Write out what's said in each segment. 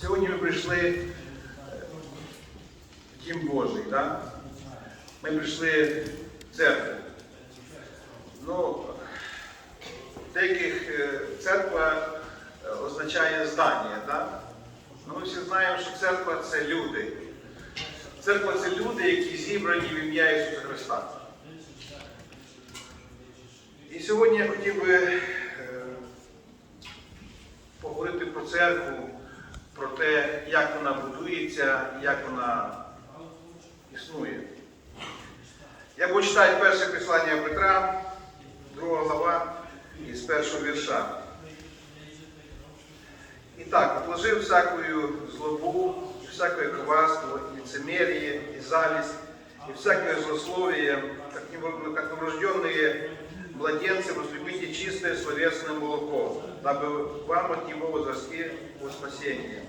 Сьогодні ми прийшли е, в Дім Божий, да? ми прийшли в церкву. Ну, деяких е, церква е, означає здання. Да? Ну, ми всі знаємо, що церква це люди. Церква це люди, які зібрані в ім'я Ісуса Христа. І сьогодні я хотів би поговорити про церкву, про те, як вона будується, як вона існує. Я буду читати перше послання Петра, друга глава, із першого вірша. І так, отложив всякую злобу, всякое коварство, лицемерие, и зависть, и всякое злословие, как как новорожденные младенцы, возлюбите чистое словесное молоко, дабы вам от него возрасти во спасение.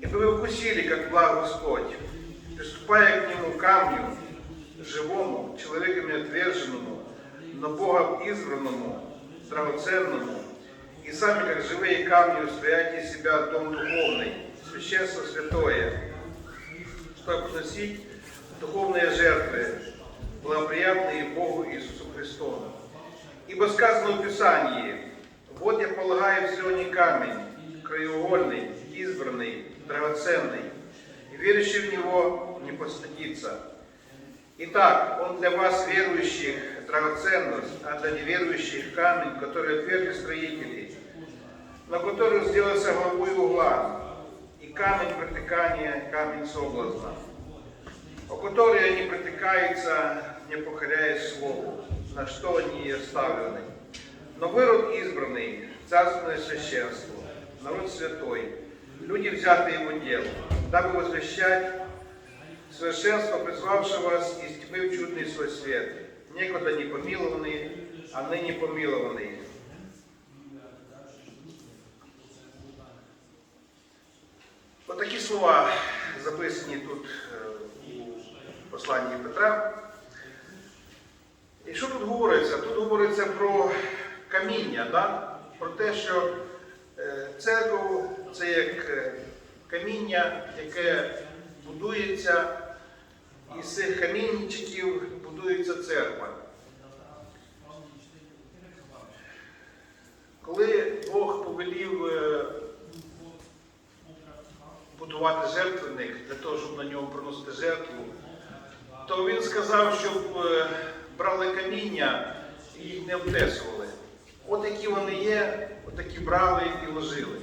Ибо вы вкусили, как благ Господь, приступая к нему камню, живому, человеками отверженному, но Богом избранному, драгоценному, и сами, как живые камни, устрояйте из себя дом духовный, священство святое, чтобы приносить духовные жертвы, благоприятные Богу Иисусу Христу. Ибо сказано в Писании, вот я полагаю в Сионе камень, краеугольный, избранный, драгоценный, и верующий в него не постыдится. Итак, он для вас, верующих, драгоценность, а для неверующих камень, который отвергли строители, на который сделался главой угла, и камень протыкания, камень соблазна, о который они протыкаются, не покоряясь слову, на что они и оставлены. Но вы род избранный, царственное священство, народ святой, люди, взятые его делом, дабы возвещать совершенство, призвавшего вас из тьмы в чудный свой свет, некогда не помилованные, а ныне помилованные. Ось такі слова записані тут е, у посланні Петра. І що тут говориться? Тут говориться про каміння, да? про те, що е, церква це як е, каміння, яке будується, і з цих камінчиків будується церква. Коли Бог повелів е, будувати жертвенник для того, щоб на ньому приносити жертву, то він сказав, щоб брали каміння і їх не обтесували. От які вони є, от такі брали і ложили.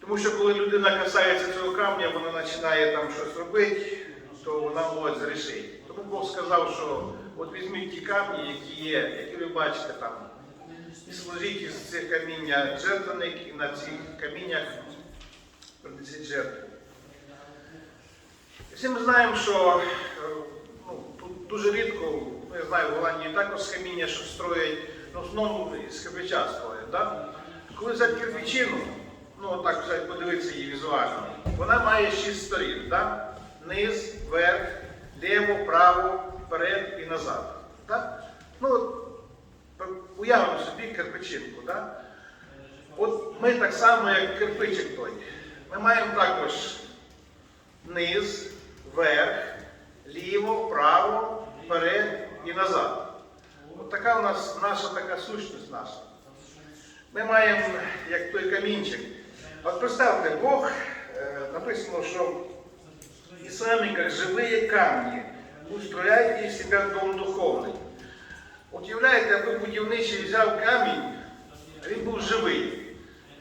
Тому що коли людина касається цього камня, вона починає там щось робити, то вона може зрішити. Тому Бог сказав, що от візьміть ті камні, які є, які ви бачите там, і сложіть із цих каміння жертвенник, і на цих каміннях принесіть жертву. Всі ми знаємо, що е, ну, тут дуже рідко, ну, я знаю, в Голландії також з що строять, ну, в основному з кирпича строять. Да? Коли взяти кирпичину, ну отак взяти, подивитися її візуально, вона має шість сторін. Да? Низ, верх, ліво, право, вперед і назад. Да? Ну, уявимо собі кирпичинку. Да? От ми так само, як кирпичик той. Ми маємо також низ, верх, ліво, право, вперед і назад. От така у нас наша така сущність наша. Ми маємо, як той камінчик. От представте, Бог е, написано, що і самі, як живі камні, устрояйте из себя дом духовний. От уявляєте, аби будівничий взяв камінь, він був живий.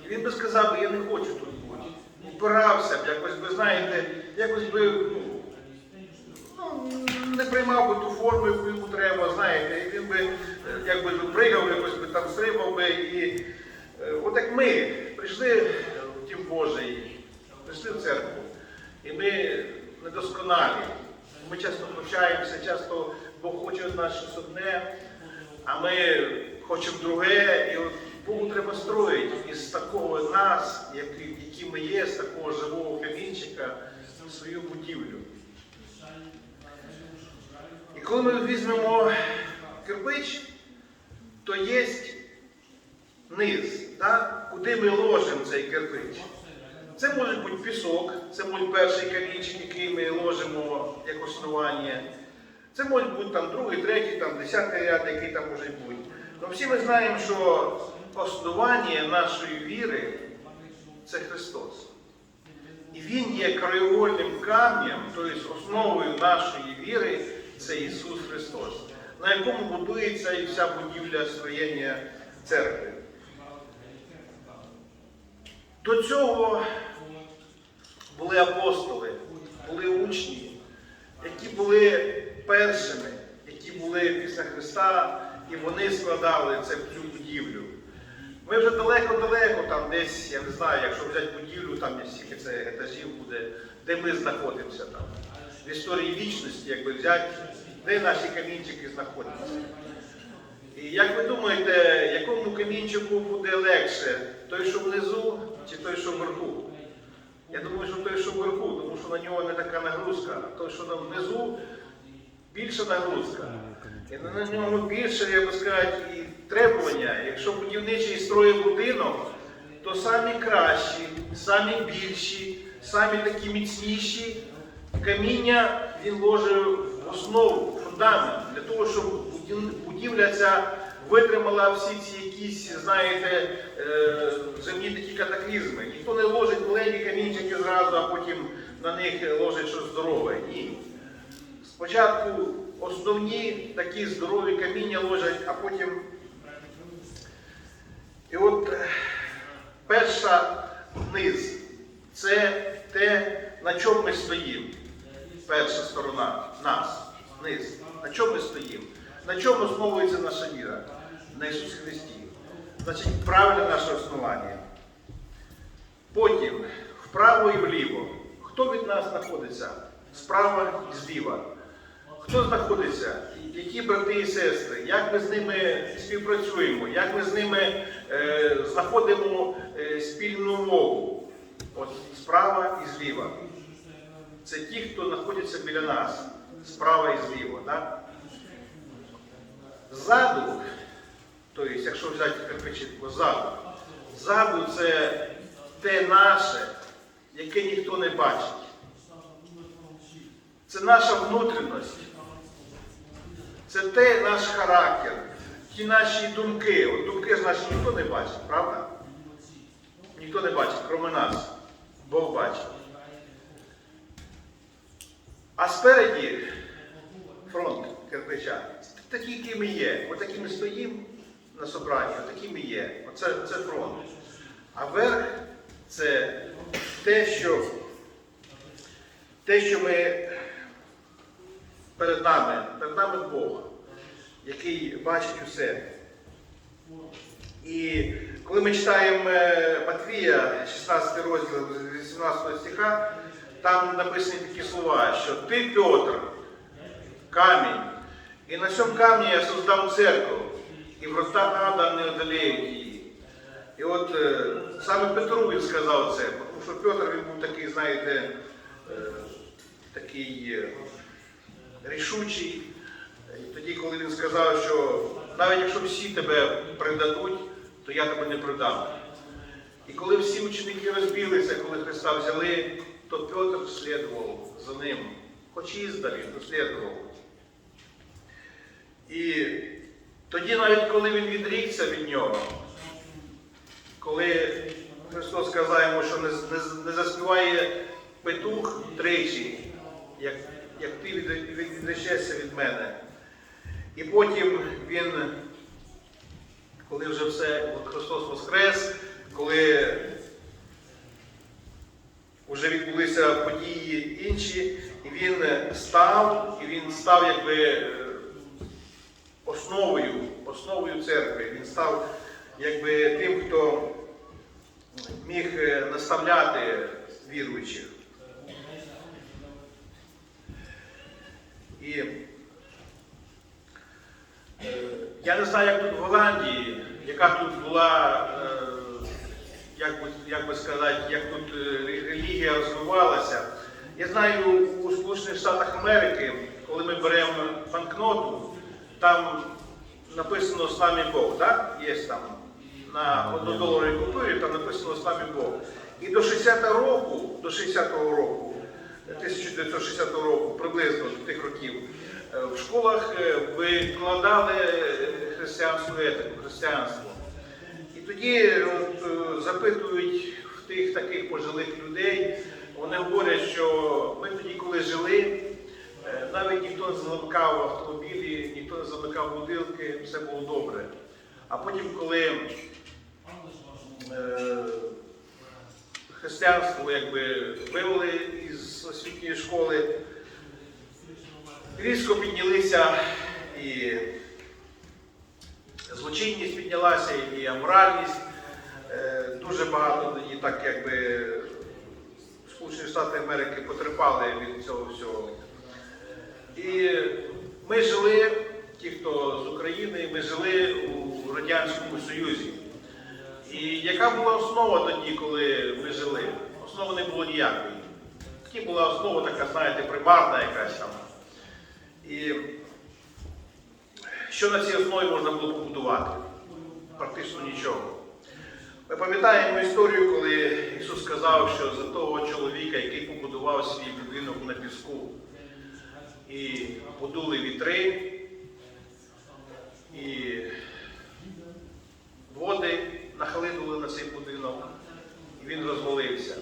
І він би сказав, я не хочу тут бути. Упирався б, якось би, знаєте, якось би ну, не приймав би ту форму, яку йому треба, знаєте, і він би е, якби пригав, якось би там стрибав би. І е, от як ми прийшли в Дім Божий, прийшли в церкву, і ми недосконалі. Ми часто включаємося, часто Бог хоче від нас щось одне, а ми хочемо друге. І от Богу треба строїти із такого нас, які ми є, з такого живого камінчика, свою будівлю. Коли ми візьмемо кирпич, то є низ, да? куди ми ложимо цей кирпич. Це може бути пісок, це може перший камінчик, який ми ложимо як основання. Це може бути там другий, третій, там десятий ряд, який там може бути. Ну всі ми знаємо, що основання нашої віри це Христос. І Він є краєвольним камнем, тобто основою нашої віри це Ісус Христос, на якому будується і вся будівля строєння церкви. До цього були апостоли, були учні, які були першими, які були після Христа, і вони складали цю будівлю. Ми вже далеко-далеко, там десь, я не знаю, якщо взяти будівлю, там скільки це етажів буде, де ми знаходимося там. В історії вічності, якби взяти, де наші камінчики знаходяться. І як ви думаєте, якому камінчику буде легше? Той, що внизу, чи той, що вверху? Я думаю, що той, що вверху, тому що на нього не така нагрузка, а той, що там внизу, більша нагрузка. І на ньому більше, я би сказати, і требування. Якщо будівничий строїть будинок, то самі кращі, самі більші, самі такі міцніші каміння він ложив в основу, фундамент, для того, щоб будівля ця витримала всі ці якісь, знаєте, е, земні такі катаклізми. Ніхто не ложить маленькі камінчики зразу, а потім на них ложить щось здорове. Ні. Спочатку основні такі здорові каміння ложать, а потім. І от е, перша низ це те, на чому ми стоїмо. Перша сторона нас, низ. На чому ми стоїмо? На чому основується наша віра? На Ісусі Христі. Значить, правильне наше основання. Потім вправо і вліво. Хто від нас знаходиться? Справа і зліва. Хто знаходиться? Які брати і сестри? Як ми з ними співпрацюємо? Як ми з ними е, знаходимо е, спільну мову? От справа і зліва. Це ті, хто знаходиться біля нас, справа і зліва. Да? Ззаду, тобто, якщо взяти кирпичинку, ззаду, ззаду це те наше, яке ніхто не бачить. Це наша внутрішність. Це те наш характер, ті наші думки. От думки ж наші ніхто не бачить, правда? Ніхто не бачить, крім нас. Бог бачить. А спереді фронт кирпича. Такі, які ми є. От такі ми стоїмо на собранні, от такі ми є. Оце це фронт. А верх це те, що, те, що ми перед нами, перед нами Бог, який бачить усе. І коли ми читаємо е, Матвія, 16 розділ, 18 стиха, там написані такі слова, що ти, Петр, камінь, і на цьому камні я создам церкву, і врата ада не одолеють її. І от е, саме Петру він сказав це, тому що Петр він був такий, знаєте, е, такий е, рішучий. І тоді, коли він сказав, що навіть якщо всі тебе предадуть, то я тебе не предам. І коли всі ученики розбілися, коли Христа взяли, то Петр слідував за ним, хоч і іздалі, то слідував. І тоді, навіть коли він відрікся від нього, коли Христос сказав йому, що не, не, не заспіває петух тричі, як, як ти від- від- відречешся від мене. І потім він, коли вже все, Христос Воскрес, коли вже відбулися події інші, і він став, і він став якби е, основою, основою церкви. Він став якби тим, хто міг е, наставляти віруючих. І е, я не знаю, як тут в Голландії, яка тут була, е, як би, як би сказати, як тут е, релігія розвивалася. Я знаю, у Сполучених Штатах Америки, коли ми беремо банкноту, там написано з нами Бог, так? Є там на однодоларовій купюрі, там написано з нами Бог. І до 60-го року, до 60-го року, 1960 року, приблизно тих років, е, в школах е, викладали християнську етику, християнство. Тоді от, е, запитують в тих таких пожилих людей, вони говорять, що ми тоді, коли жили, е, навіть ніхто не замикав автомобілі, ніхто не замикав будинки, все було добре. А потім, коли е, християнство якби вивели із освітньої школи, різко піднялися і злочинність піднялася, і аморальність. Е, Дуже багато і так якби Сполучені Штати Америки потерпали від цього всього. І ми жили, ті, хто з України, ми жили у Радянському Союзі. І яка була основа тоді, коли ми жили? Основи не було ніякої. Тоді була основа така, знаєте, примарна якась там. І що на цій основі можна було побудувати? Практично нічого. Ми пам'ятаємо історію, коли Ісус сказав, що за того чоловіка, який побудував свій будинок на піску, і подули вітри, і води нахлинули на цей будинок, і він розвалився.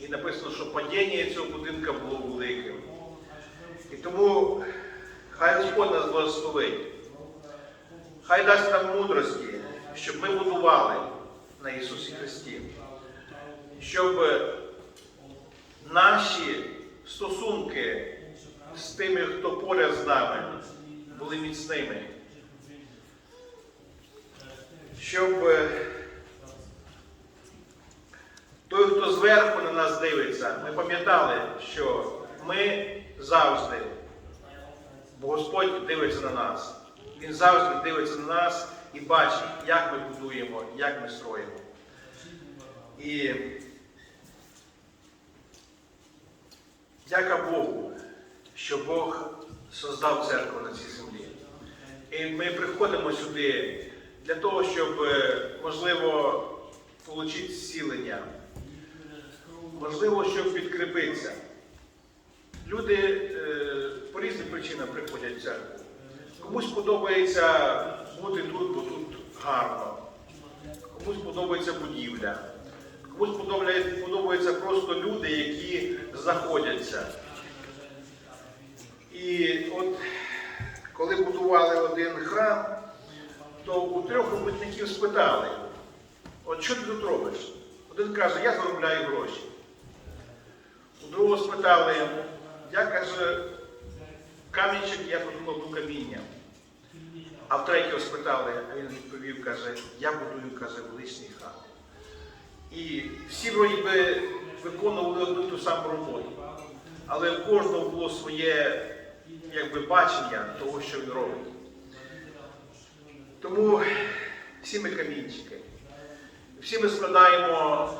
І написано, що падіння цього будинка було великим. І тому хай Господь нас благословить. Хай дасть нам мудрості, щоб ми будували на Ісусі Христі, щоб наші стосунки з тими, хто поряд з нами, були міцними. Щоб е, той, хто зверху на нас дивиться, ми пам'ятали, що ми завжди, бо Господь дивиться на нас. Він завжди дивиться на нас і бачить, як ми будуємо, як ми строїмо. І дяка Богу, що Бог создав церкву на цій землі. І ми приходимо сюди для того, щоб, е, можливо, отримати зцілення, можливо, щоб підкріпитися. Люди е, по різним причинам приходять в церкву. Комусь подобається бути тут, бо тут гарно. Комусь подобається будівля. Комусь подобаються просто люди, які знаходяться. І от коли будували один храм, то у трьох робітників спитали, от що ти тут робиш? Один каже, я заробляю гроші. У другого спитали, я каже, камінчик я тут кладу каміння. А в третього спитали, а він відповів, каже, я будую, каже, величний храм. І всі вроді би виконували одну ту саму роботу. Але в кожного було своє якби, бачення того, що він робить. Тому всі ми камінчики. Всі ми складаємо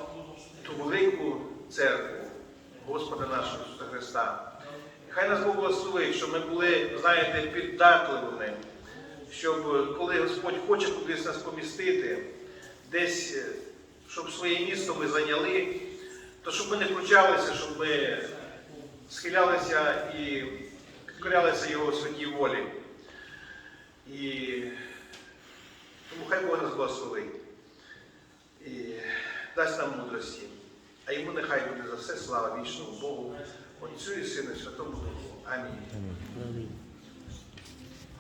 ту велику церкву Господа нашого Христа. Хай нас Бог благословить, щоб ми були, знаєте, піддатливими, щоб коли Господь хоче кудись нас помістити, десь, е, щоб своє місто ми зайняли, то щоб ми не включалися, щоб ми схилялися і підкорялися Його святій волі. І тому хай Бог нас благословить і дасть нам мудрості. А йому нехай буде за все слава вічному Богу, Отцю і Сину і Святому Духу. Амінь. Амінь.